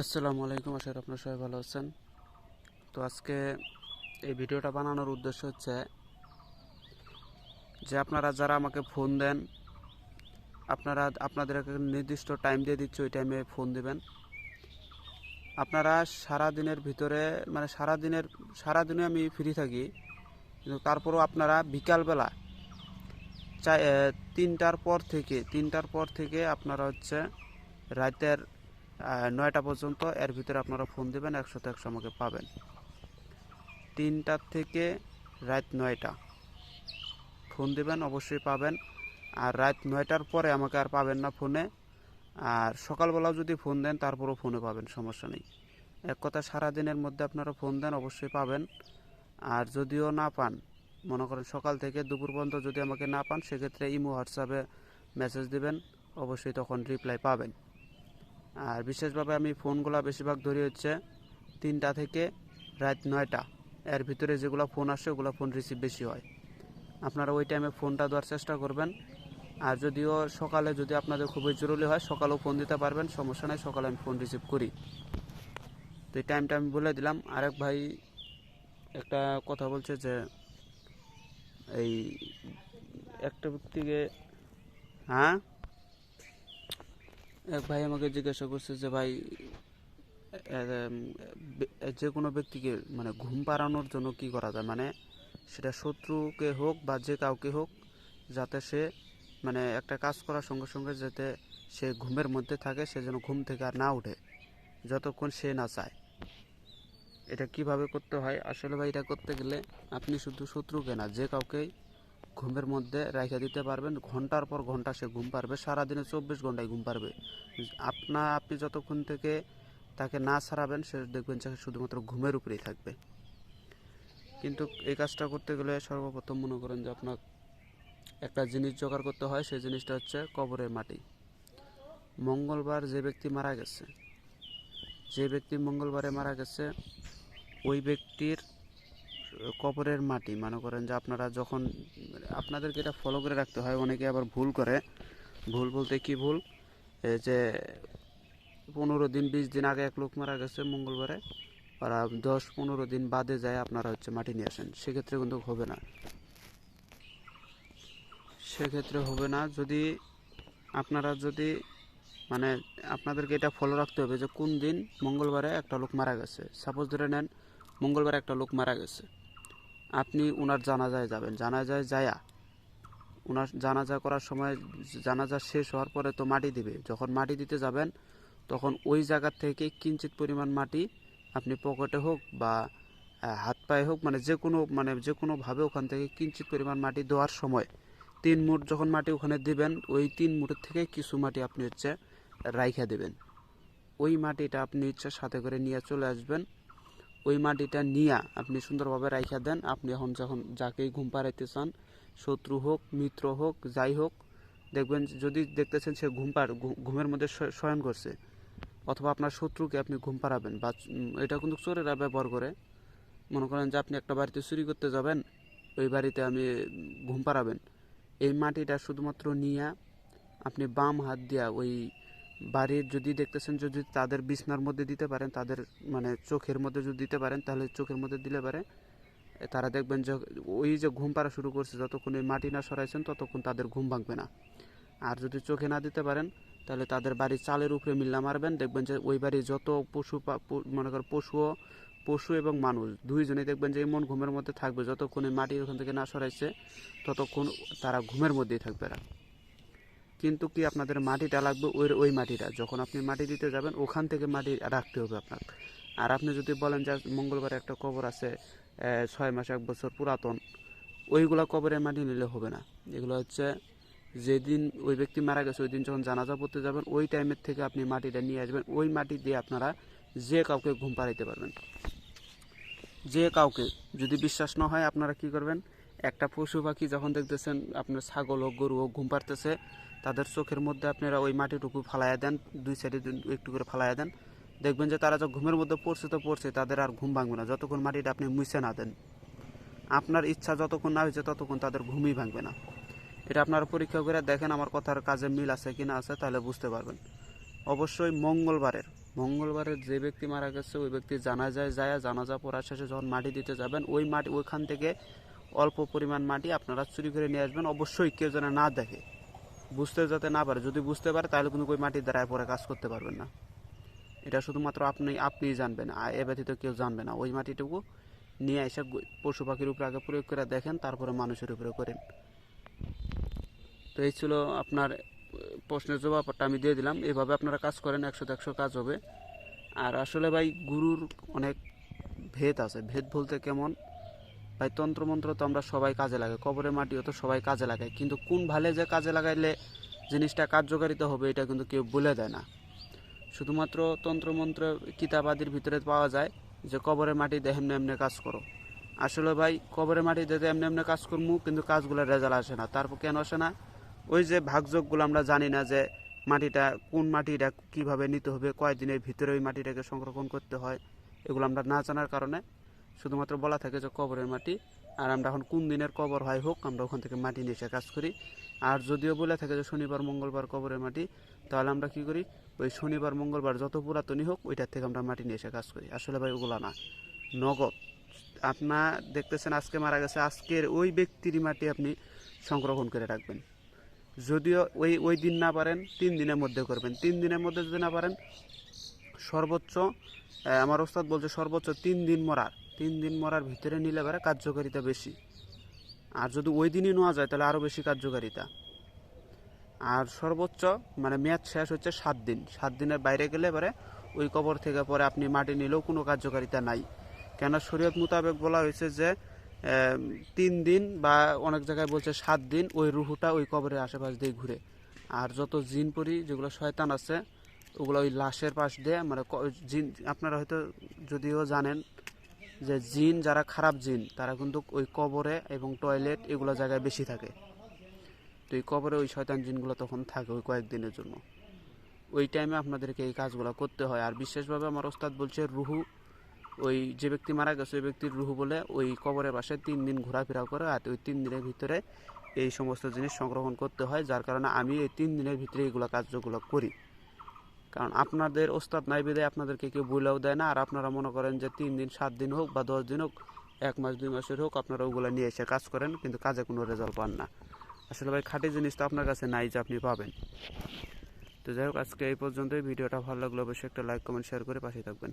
আসসালামু আলাইকুম, আশা করি আপনারা সবাই ভালো আছেন। তো আজকে এই ভিডিওটা বানানোর উদ্দেশ্য হচ্ছে যে আপনারা যারা আমাকে ফোন দেন, আপনারা আপনাদের একটা নির্দিষ্ট টাইম দিয়ে দিচ্ছে, ওই টাইমে ফোন দিবেন। আপনারা সারা দিনের ভিতরে মানে সারা দিনের সারা দিনে আমি ফ্রি থাকি, কিন্তু তারপরেও আপনারা বিকালবেলা চাই তিনটার পর থেকে, তিনটার পর থেকে আপনারা হচ্ছে রাতের নয়টা পর্যন্ত এর ভিতরে আপনারা ফোন দেবেন একশোতে একশো আমাকে পাবেন। তিনটার থেকে রাত নয়টা। ফোন দেবেন, অবশ্যই পাবেন। আর রাত নয়টার পরে আমাকে আর পাবেন না ফোনে আর সকালবেলাও যদি ফোন দেন, তারপরেও ফোনে পাবেন, সমস্যা নেই। এক কথা, সারাদিনের মধ্যে আপনারা ফোন দেন, অবশ্যই পাবেন। আর যদিও না পান, মনে করেন সকাল থেকে দুপুর পর্যন্ত যদি আমাকে না পান, সেক্ষেত্রে ইমো, হোয়াটসঅ্যাপে মেসেজ দিবেন, অবশ্যই তখন রিপ্লাই পাবেন। আর বিশেষভাবে আমি ফোনগুলো বেশিরভাগ ধরি হচ্ছে তিনটা থেকে রাত নয়টা। এর ভিতরে যেগুলো ফোন আসে, ওগুলো ফোন রিসিভ বেশি হয়। আপনারা ওই টাইমে ফোনটা দেওয়ার চেষ্টা করবেন। আর যদিও সকালে যদি আপনাদের খুবই জরুরি হয়, সকালেও ফোন দিতে পারবেন, সমস্যা নেই, সকালে আমি ফোন রিসিভ করি। তো এই টাইমটা আমি বলে দিলাম। আরেক ভাই একটা কথা বলছে যে, এই একটা ব্যক্তিকে হ্যাঁ? এক ভাই আমাকে জিজ্ঞাসা করছে যে ভাই যে কোনো ব্যক্তিকে মানে ঘুম পাড়ানোর জন্য কি করা যায়? মানে সেটা শত্রুকে হোক বা যে কাউকে হোক, যাতে সে মানে একটা কাজ করার সঙ্গে সঙ্গে যাতে সে ঘুমের মধ্যে থাকে, সে যেন ঘুম থেকে আর না উঠে, যতক্ষণ সে না চায়। এটা কীভাবে করতে হয়? আসলে ভাই, এটা করতে গেলে আপনি শুধু শত্রুকে না, যে কাউকেই ঘুমের মধ্যে রেখে দিতে পারবেন। ঘণ্টার পর ঘণ্টা সে ঘুম পারবে। সারাদিনে চব্বিশ ঘন্টায় ঘুম পারবে। আপনা, আপনি যতক্ষণ থেকে তাকে না সারাবেন, সে দেখবেন যে শুধুমাত্র ঘুমের উপরেই থাকবে। কিন্তু এই কাজটা করতে গেলে সর্বপ্রথম মনে করেন যে আপনার একটা জিনিস জোগাড় করতে হয়, সেই জিনিসটা হচ্ছে কবরের মাটি। মঙ্গলবার যে ব্যক্তি মারা গেছে, যে ব্যক্তি মঙ্গলবারে মারা গেছে, ওই ব্যক্তির কবরের মাটি, মনে করেন যে আপনারা যখন, আপনাদেরকে এটা ফলো করে রাখতে হয়, অনেকে আবার ভুল করে। ভুল বলতে কি ভুল? এই যে পনেরো দিন, বিশ দিন আগে এক লোক মারা গেছে মঙ্গলবারে ওরা দশ পনেরো দিন বাদে যায় আপনারা হচ্ছে মাটি নিয়ে আসেন। সেক্ষেত্রে কিন্তু হবে না। সেক্ষেত্রে হবে না। যদি আপনারা যদি মানে আপনাদেরকে এটা ফলো রাখতে হবে যে কোন দিন মঙ্গলবারে একটা লোক মারা গেছে। সাপোজ ধরে নেন মঙ্গলবারে একটা লোক মারা গেছে। আপনি ওনার জানাজায় যাবেন। জানাজায় যায়া ওনার জানাজা করার সময় জানাজা শেষ হওয়ার পরে তো মাটি দিবে। যখন মাটি দিতে যাবেন, তখন ওই জায়গা থেকে কিঞ্চিত পরিমাণ মাটি আপনি পকেটে হোক বা হাত পায়ে হোক মানে যে কোনো মানে যে কোনোভাবে ওখান থেকে কিঞ্চিত পরিমাণ মাটি দেওয়ার সময় তিন মুঠ যখন মাটি ওখানে দিবেন, ওই তিন মুঠের থেকে কিছু মাটি আপনি হচ্ছে রাইখা দেবেন। ওই মাটিটা আপনি হচ্ছে সাথে করে নিয়ে চলে আসবেন। ওই মাটিটা নিয়ে আপনি সুন্দরভাবে রাইখা দেন। আপনি এখন যখন যাকেই ঘুম পাড়াইতে চান শত্রু হোক, মিত্র হোক, যাই হোক, দেখবেন যদি দেখতেছেন সে ঘুম ঘু- ঘুমের মধ্যে শয়ন করছে, অথবা আপনার শত্রুকে আপনি ঘুম পাড়াবেন বা এটা কিন্তু চোরেরা ব্যবহার করে। মনে করেন যে আপনি একটা বাড়িতে চুরি করতে যাবেন, ওই বাড়িতে আমি ঘুম পাড়াবেন। এই মাটিটা শুধুমাত্র নিয়ে আপনি বাম হাত দিয়া ওই বাড়ির যদি দেখতেছেন, যদি তাদের বিছনার মধ্যে দিতে পারেন, তাদের মানে চোখের মধ্যে যদি দিতে পারেন, তাহলে চোখের মধ্যে দিলে পারে তারা দেখবেন যে ওই যে ঘুম পাড়া শুরু করছে, যতক্ষণ এই মাটি না সরাইছেন, ততক্ষণ তাদের ঘুম ভাঙবে না। আর যদি চোখে না দিতে পারেন, তাহলে তাদের বাড়ির চালের উপরে মিল্লা মারবেন, দেখবেন যে ওই বাড়ির যত পশু মনে করেন পশুও, পশু এবং মানুষ, দুইজনেই দেখবেন যে এমন ঘুমের মধ্যে থাকবে। যতক্ষণ মাটি ওখান থেকে না সরাইছে, ততক্ষণ তারা ঘুমের মধ্যেই থাকবে এরা। কিন্তু কি আপনাদের মাটিটা লাগবে ওই ওই মাটিটা। যখন আপনি মাটি দিতে যাবেন, ওখান থেকে মাটি রাখতে হবে আপনার। আর আপনি যদি বলেন যে মঙ্গলবার একটা কবর আছে ছয় মাস, এক বছর পুরাতন, ওইগুলা কবরের মাটি নিলে হবে না। এগুলো হচ্ছে যেদিন ওই ব্যক্তি মারা গেছে, ওই দিন যখন জানাজা পড়তে যাবেন, ওই টাইমের থেকে আপনি মাটিটা নিয়ে আসবেন। ওই মাটি দিয়ে আপনারা যে কাউকে ঘুম পাড়াইতে পারবেন। যে কাউকে, যদি বিশ্বাস না হয়, আপনারা কি করবেন? একটা পশু পাখি যখন দেখতেছেন আপনার ছাগল হোক, গরু হোক, ঘুম পাড়তেছে, তাদের চোখের মধ্যে আপনারা ওই মাটিটুকু ফালাইয়া দেন, দুই সাইডে একটু করে ফালাইয়া দেন। দেখবেন যে তারা যখন ঘুমের মধ্যে পড়ছে তো পড়ছে, তাদের আর ঘুম ভাঙবে না। যতক্ষণ মাটিটা আপনি মুছে না দেন, আপনার ইচ্ছা যতক্ষণ না হয়েছে ততক্ষণ তাদের ঘুমই ভাঙবে না। এটা আপনারা পরীক্ষা করে দেখেন আমার কথার কাজে মিল আছে কি না আছে, তাহলে বুঝতে পারবেন। অবশ্যই মঙ্গলবারের মঙ্গলবারে যে ব্যক্তি মারা গেছে, ওই ব্যক্তি জানা যায় যায়, জানাজা পড়ার শেষে যখন মাটি দিতে যাবেন, ওই মাটি ওইখান থেকে অল্প পরিমাণ মাটি আপনারা চুরি করে নিয়ে আসবেন। অবশ্যই কেউ যেন না দেখে। বুঝতে যাতে না পারে। যদি বুঝতে পারে, তাহলে কিন্তু ওই মাটির দ্বারায় পরে কাজ করতে পারবেন না। এটা শুধুমাত্র আপনি, আপনিই জানবেন। আর এ ব্যতীত কেউ জানবে না। ওই মাটিটুকু নিয়ে এসে পশু পাখির উপরে আগে প্রয়োগ করে দেখেন, তারপরে মানুষের উপরে করেন। তো এই ছিল আপনার প্রশ্নের জবাবটা আমি দিয়ে দিলাম। এভাবে আপনারা কাজ করেন একশো একশো কাজ হবে। আর আসলে ভাই, গুরুর অনেক ভেদ আছে। ভেদ বলতে কেমন? ভাই, তন্ত্রমন্ত্র তো আমরা সবাই কাজে লাগাই, কবরের মাটিও তো সবাই কাজে লাগায়। কিন্তু কোন ভালে যে কাজে লাগাইলে জিনিসটা কার্যকারিতা হবে, এটা কিন্তু কেউ বলে দেয় না। শুধুমাত্র তন্ত্রমন্ত্র, কিতাবাদির ভিতরে পাওয়া যায় যে, কবরের মাটি দিয়ে এমনি এমনি কাজ করো। আসলে ভাই, কবরের মাটি দিয়ে এমনি এমনি কাজ করব কিন্তু কাজগুলোর রেজাল্ট আসে না। তারপর কেন আসে না? ওই যে ভাগযোগগুলো আমরা জানি না যে, মাটিটা, কোন মাটিটা কীভাবে নিতে হবে, কয়দিনের ভিতরে ওই মাটিটাকে সংরক্ষণ করতে হয়, এগুলো আমরা না জানার কারণে শুধুমাত্র বলা থাকে যে কবরের মাটি, আর আমরা এখন কোন দিনের কবর হয় হোক, আমরা ওখান থেকে মাটি নিয়ে এসে কাজ করি। আর যদিও বলে থাকে যে শনিবার, মঙ্গলবার কবরের মাটি, তাহলে আমরা কি করি? ওই শনিবার, মঙ্গলবার যত পুরাতনই হোক, ওইটার থেকে আমরা মাটি নিয়ে এসে কাজ করি। আসলে ভাই, ওগুলা না। নগদ। আপনার দেখতেছেন আজকে মারা গেছে, আজকের ওই ব্যক্তির মাটি আপনি সংরক্ষণ করে রাখবেন। যদিও ওই ওই দিন না পারেন, তিন দিনের মধ্যে করবেন। তিন দিনের মধ্যে যদি না পারেন, সর্বোচ্চ আমার ওস্তাদ বলছে সর্বোচ্চ তিন দিন মরার। তিন দিন মরার ভিতরে নিলে পারে কার্যকারিতা বেশি। আর যদি ওই দিনই নেওয়া যায়, তাহলে আরও বেশি কার্যকারিতা। আর সর্বোচ্চ মানে মেয়াদ শেষ হচ্ছে সাত দিন। সাত দিনের বাইরে গেলে পরে ওই কবর থেকে পরে আপনি মাটি নিলেও কোনো কার্যকারিতা নাই। কেন শরীয়ত মোতাবেক বলা হয়েছে যে তিন দিন বা অনেক জায়গায় বলছে সাত দিন ওই রুহুটা ওই কবরের আশেপাশ দিয়ে ঘুরে। আর যত জিন পরি, যেগুলো শয়তান আছে, ওগুলো ওই লাশের পাশ দিয়ে মানে জিন আপনারা হয়তো যদিও জানেন যে জিন যারা খারাপ জিন, তারা কিন্তু ওই কবরে এবং টয়লেট এগুলো জায়গায় বেশি থাকে। তো এই কবরে ওই শয়তান জিনগুলো তখন থাকে ওই কয়েকদিনের জন্য। ওই টাইমে আপনাদেরকে এই কাজগুলো করতে হয়। আর বিশেষভাবে আমার ওস্তাদ বলছে, রুহু, ওই যে ব্যক্তি মারা গেছে, ওই ব্যক্তির রুহু বলে ওই কবরের পাশে তিন দিন ঘোরাফেরা করে আর ওই তিন দিনের ভিতরে এই সমস্ত জিনিস সংগ্রহণ করতে হয়, যার কারণে আমি এই তিন দিনের ভিতরে এগুলো কার্যগুলো করি। কারণ আপনাদের ওস্তাদ নাই বিদে আপনাদেরকে কেউ বলেও দেয় না, আর আপনারা মনে করেন যে তিন দিন, সাত দিন হোক বা দশ দিন হোক, এক মাস, দুই মাসের হোক, আপনারা ওগুলো নিয়ে এসে কাজ করেন, কিন্তু কাজে কোনো রেজাল্ট পান না। আসলে ভাই, খাঁটি জিনিস তো আপনার কাছে নাই যে আপনি পাবেন। তো যাই হোক, আজকে এই পর্যন্তই। ভিডিওটা ভালো লাগলে অবশ্যই একটা লাইক কমেন্ট শেয়ার করে পাশে থাকবেন।